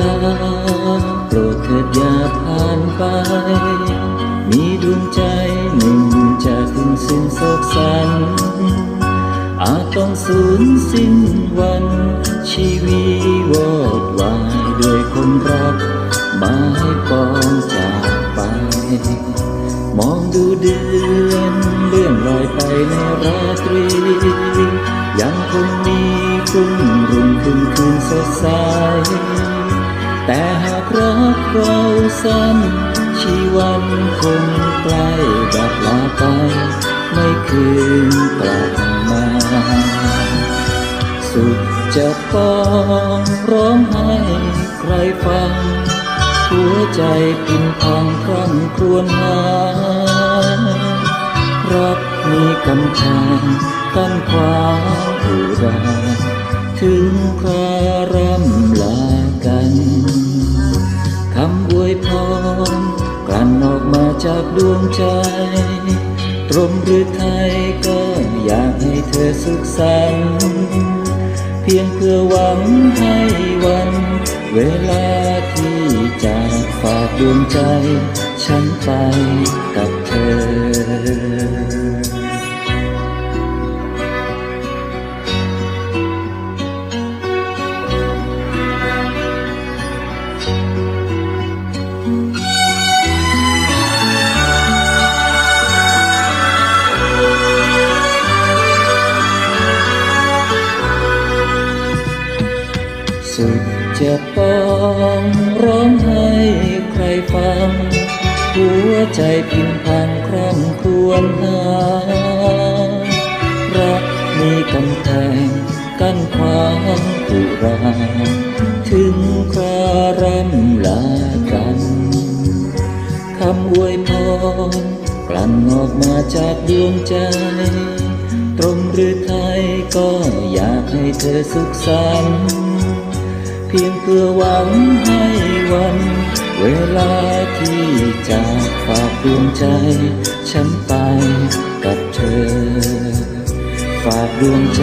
ลาโปรดเถิดอย่าผ่านไป มีดวงใจหนึ่งจะขึ้นสิ้นโศกสัน อาจต้องสูญสิ้นวัน ชีวิตวอดวายด้วยคนรักไม้ปองจากไป มองดูเดือนเลื่อนลอยไปในราตรี ยังคงมีรุ่งรุ่งขึ้นคืนสดใส แต่หากรักเราสั้นชีวันคงใกล้ดับลาไป ไม่คืนกลับมา สุดจะปองร้องไห้ใครฟัง หัวใจพินพังคร่ำครวญหา รักมีกำแพงกั้นขวางอุราถึงครารำ จากดวงใจ ตรมหรือไทยก็อยากให้เธอสุขสันต์เพียงเพื่อหวังให้วัน เวลาที่จากฝากดวงใจ ฉันไปกับเธอ สุดจะปองร้องให้ใครฟัง หัวใจพิมพังคร่ำครวญหา รักมีกำแพงกั้นขวางอุราถึงครารำลากันคำอวยพรกลั่นออกมาจากดวงใจ ตรงหรือไทยก็อยากให้เธอสุขสันต์ พียงเพื่อหวังให้วัน เวลาที่จากฝากดวงใจ ฉันไปกับเธอ ฝากดวงใจ